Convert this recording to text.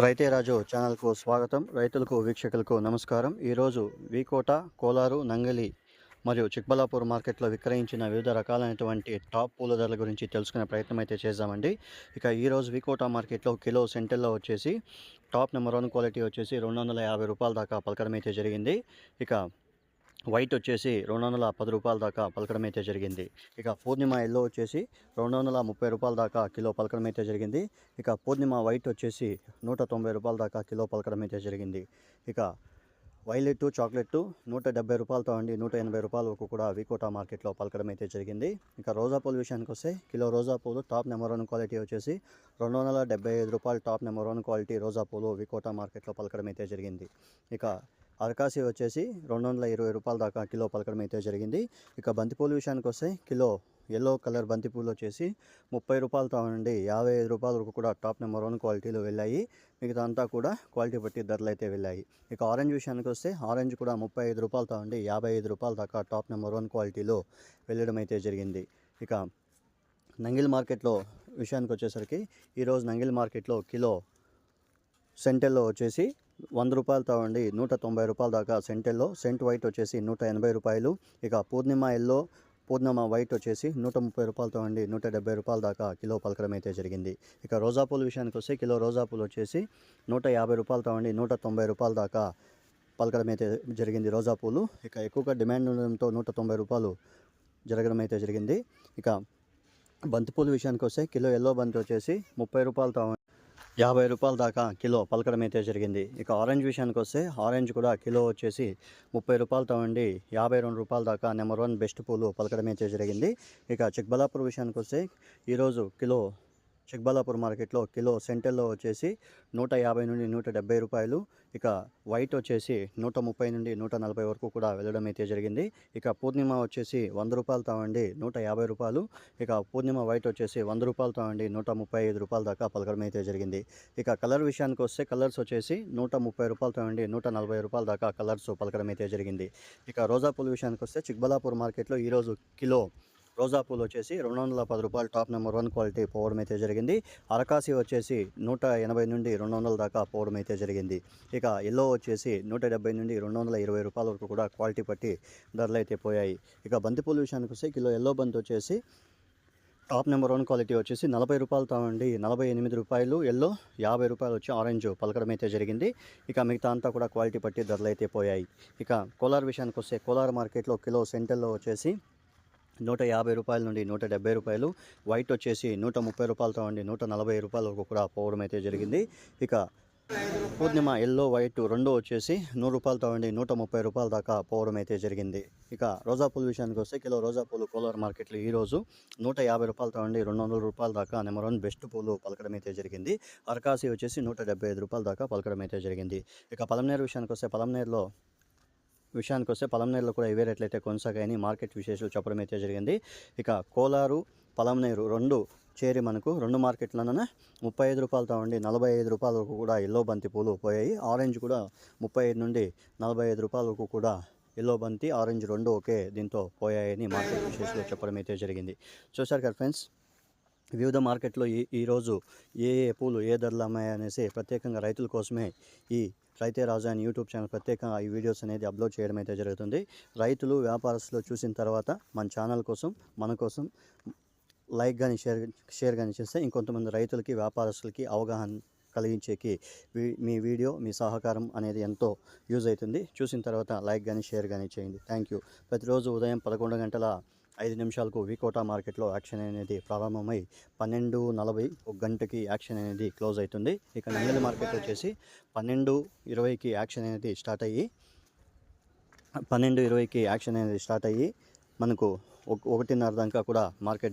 రైతే రాజు ఛానల్కు స్వాగతం. రైతులకు వీక్షకులకు నమస్కారం. ఈరోజు వీకోట కోలారు నంగలి మరియు చిక్బలాపూర్ మార్కెట్లో విక్రయించిన వివిధ రకాలైనటువంటి టాప్ పూల ధరల గురించి తెలుసుకునే ప్రయత్నం అయితే చేద్దామండి. ఇక ఈరోజు వికోట మార్కెట్లో కిలో సెంటర్లో వచ్చేసి టాప్ నెంబర్ వన్ క్వాలిటీ వచ్చేసి రెండు వందల యాభై రూపాయల దాకా పలకడం అయితే జరిగింది. ఇక వైట్ వచ్చేసి రెండు వందల పది రూపాయల దాకా పలకడం అయితే జరిగింది. ఇక పూర్ణిమ ఎల్లో వచ్చేసి రెండు వందల ముప్పై రూపాయల దాకా కిలో పలకడం అయితే జరిగింది. ఇక పూర్ణిమ వైట్ వచ్చేసి నూట తొంభై రూపాయల దాకా కిలో పలకడం అయితే జరిగింది. ఇక వైలెట్ చాక్లెట్ నూట డెబ్బై రూపాయలతో అండి నూట ఎనభై రూపాయల వరకు కూడా వికోటా మార్కెట్లో పలకడం అయితే జరిగింది. ఇక రోజా పూల విషయానికి వస్తే కిలో రోజా పూలు టాప్ నెంబర్ వన్ క్వాలిటీ వచ్చేసి రెండు వందల డెబ్బై ఐదు రూపాయలు టాప్ నెంబర్ వన్ క్వాలిటీ రోజా పూలు వికోటా మార్కెట్లో పలకడం అయితే జరిగింది. ఇక అరకాసి వచ్చేసి రెండు వందల ఇరవై రూపాయల దాకా కిలో పలకడం అయితే జరిగింది. ఇక బంతిపూలు విషయానికి వస్తే కిలో ఎల్లో కలర్ బంతిపూలు వచ్చేసి ముప్పై రూపాయలతో నుండి యాభై ఐదు రూపాయల వరకు కూడా టాప్ నెంబర్ వన్ క్వాలిటీలో వెళ్ళాయి. మిగతా అంతా కూడా క్వాలిటీ బట్టి ధరలు అయితే వెళ్ళాయి. ఇక ఆరెంజ్ విషయానికి వస్తే ఆరెంజ్ కూడా ముప్పై ఐదు రూపాయలతో నుండి యాభై ఐదు రూపాయల దాకా టాప్ నెంబర్ వన్ క్వాలిటీలో వెళ్ళడం అయితే జరిగింది. ఇక నంగిల్ మార్కెట్లో విషయానికి వచ్చేసరికి ఈరోజు నంగిల్ మార్కెట్లో కిలో సెంటర్లో వచ్చేసి వంద రూపాయలతో ఉండి నూట తొంభై రూపాయల దాకా సెంట్ ఎల్లో. సెంట్ వైట్ వచ్చేసి నూట ఎనభై రూపాయలు. ఇక పూర్ణిమ ఎల్లో పూర్ణిమ వైట్ వచ్చేసి నూట ముప్పై రూపాయలతో అండి నూట డెబ్బై రూపాయల దాకా కిలో పలకడం అయితే జరిగింది. ఇక రోజా పూల విషయానికి వస్తే కిలో రోజా పూలు వచ్చేసి నూట యాభై రూపాయలతో అండి నూట తొంభై రూపాయల దాకా పలకడం అయితే జరిగింది రోజా పూలు. ఇక ఎక్కువగా డిమాండ్ ఉండడంతో నూట తొంభై రూపాయలు జరగడం అయితే జరిగింది. ఇక బంతిపూల విషయానికి వస్తే కిలో ఎల్లో బంతి వచ్చేసి ముప్పై రూపాయలతో యాభై రూపాయల దాకా కిలో పలకడం అయితే జరిగింది. ఇక ఆరెంజ్ విషయానికి వస్తే ఆరెంజ్ కూడా కిలో వచ్చేసి ముప్పై రూపాయలతో ఉండి యాభై రెండు రూపాయల దాకా నెంబర్ వన్ బెస్ట్ పూలు పలకడం అయితే జరిగింది. ఇక చిక్బలాపూర్ విషయానికి వస్తే ఈరోజు కిలో చిక్బలాపూర్ మార్కెట్లో కిలో సెంటర్లో వచ్చేసి నూట యాభై నుండి నూట డెబ్బై రూపాయలు. ఇక వైట్ వచ్చేసి నూట ముప్పై నుండి నూట నలభై వరకు కూడా వెళ్ళడం అయితే జరిగింది. ఇక పూర్ణిమ వచ్చేసి వంద రూపాయలు తావండి నూట యాభై రూపాయలు. ఇక పూర్ణిమ వైట్ వచ్చేసి వంద రూపాయలు తావండి నూట ముప్పై ఐదు రూపాయల దాకా పలకడం అయితే జరిగింది. ఇక కలర్ విషయానికి వస్తే కలర్స్ వచ్చేసి నూట ముప్పై రూపాయలతో తావండి నూట నలభై రూపాయల దాకా కలర్స్ పలకడం అయితే జరిగింది. ఇక రోజా పూల విషయానికి వస్తే చిక్బలాపూర్ మార్కెట్లో ఈరోజు కిలో రోజా పూలు వచ్చేసి రెండు వందల పది రూపాయలు టాప్ నెంబర్ వన్ క్వాలిటీ పోవడం అయితే జరిగింది. అరకాసి వచ్చేసి నూట ఎనభై నుండి రెండు వందల దాకా పోవడం అయితే జరిగింది. ఇక ఎల్లో వచ్చేసి నూట డెబ్బై నుండి రెండు వందల ఇరవై రూపాయల వరకు కూడా క్వాలిటీ పట్టి ధరలు అయితే పోయాయి. ఇక బంతిపూల విషయానికి వస్తే కిలో ఎల్లో బంతి వచ్చేసి టాప్ నెంబర్ వన్ క్వాలిటీ వచ్చేసి నలభై రూపాయలతో అండి నలభై ఎనిమిది రూపాయలు ఎల్లో యాభై రూపాయలు వచ్చి ఆరెంజ్ పలకడం అయితే జరిగింది. ఇక మిగతా అంతా కూడా క్వాలిటీ పట్టి ధరలు అయితే పోయాయి. ఇక కోలార్ విషయానికి వస్తే కోలార్ మార్కెట్లో కిలో సెంటర్లో వచ్చేసి నూట యాభై రూపాయల నుండి నూట డెబ్బై రూపాయలు వైట్ వచ్చేసి నూట ముప్పై రూపాయలతో ఉండి నూట నలభై రూపాయల వరకు కూడా పోవడం అయితే జరిగింది. ఇక పూర్ణిమ ఎల్లో వైట్ రెండు వచ్చేసి నూరు రూపాయలతో ఉండి నూట ముప్పై రూపాయల దాకా పోవడం అయితే జరిగింది. ఇక రోజా పూల విషయానికి వస్తే కిలో రోజా పూలు కోలార్ మార్కెట్లో ఈరోజు నూట యాభై రూపాయలతో ఉండి రెండు వందల రూపాయల దాకా నెంబర్ వన్ బెస్ట్ పూలు పలకడం అయితే జరిగింది. అరకాసి వచ్చేసి నూట డెబ్బై ఐదు రూపాయల దాకా పలకడం అయితే జరిగింది. ఇక పలంనేరు విషయానికి వస్తే పలంనేరులో విషయానికి వస్తే పలంనేరులో కూడా ఇవే రేట్లు కొనసాగాయని మార్కెట్ విశేషాలు చెప్పడం అయితే జరిగింది. ఇక కోలారు పలంనేరు రెండు చేరి మనకు రెండు మార్కెట్లన ముప్పై ఐదు రూపాయలతో ఉండి నలభై ఐదు రూపాయల వరకు కూడా ఎల్లో బంతి పూలు పోయాయి. ఆరెంజ్ కూడా ముప్పై ఐదు నుండి నలభై ఐదు రూపాయల వరకు కూడా ఎల్లో బంతి ఆరెంజ్ రెండు ఒకే దీంతో పోయాయని మార్కెట్ విశేషాలు చెప్పడం అయితే జరిగింది. చూసారు కదా ఫ్రెండ్స్ వివిధ మార్కెట్లో ఈ ఈరోజు ఏ ఏ పూలు ఏ ధరలు అమ్మాయనేసి ప్రత్యేకంగా రైతుల కోసమే ఈ రైతే రాజు అని యూట్యూబ్ ఛానల్ ప్రత్యేకంగా ఈ వీడియోస్ అనేది అప్లోడ్ చేయడం అయితే జరుగుతుంది. రైతులు వ్యాపారస్తులు చూసిన తర్వాత మన ఛానల్ కోసం మన కోసం లైక్ కానీ షేర్ షేర్ కానీ చేస్తే ఇంకొంతమంది రైతులకి వ్యాపారస్తులకి అవగాహన కలిగించేకి వీ- మీ వీడియో మీ సహకారం అనేది ఎంతో యూజ్ అవుతుంది. చూసిన తర్వాత లైక్ కానీ షేర్ కానీ చేయండి. Thank you. ప్రతిరోజు ఉదయం పదకొండు గంటల ఐదు నిమిషాలకు వికోటా మార్కెట్లో యాక్షన్ అనేది ప్రారంభమై పన్నెండు నలభై ఒక గంటకి యాక్షన్ అనేది క్లోజ్ అవుతుంది. ఇక నంగలి మార్కెట్ వచ్చేసి పన్నెండు ఇరవైకి యాక్షన్ అనేది స్టార్ట్ అయ్యి పన్నెండు ఇరవైకి యాక్షన్ అనేది స్టార్ట్ అయ్యి మనకు ఒక- ఒకటిన్నర దాకా కూడా మార్కెట్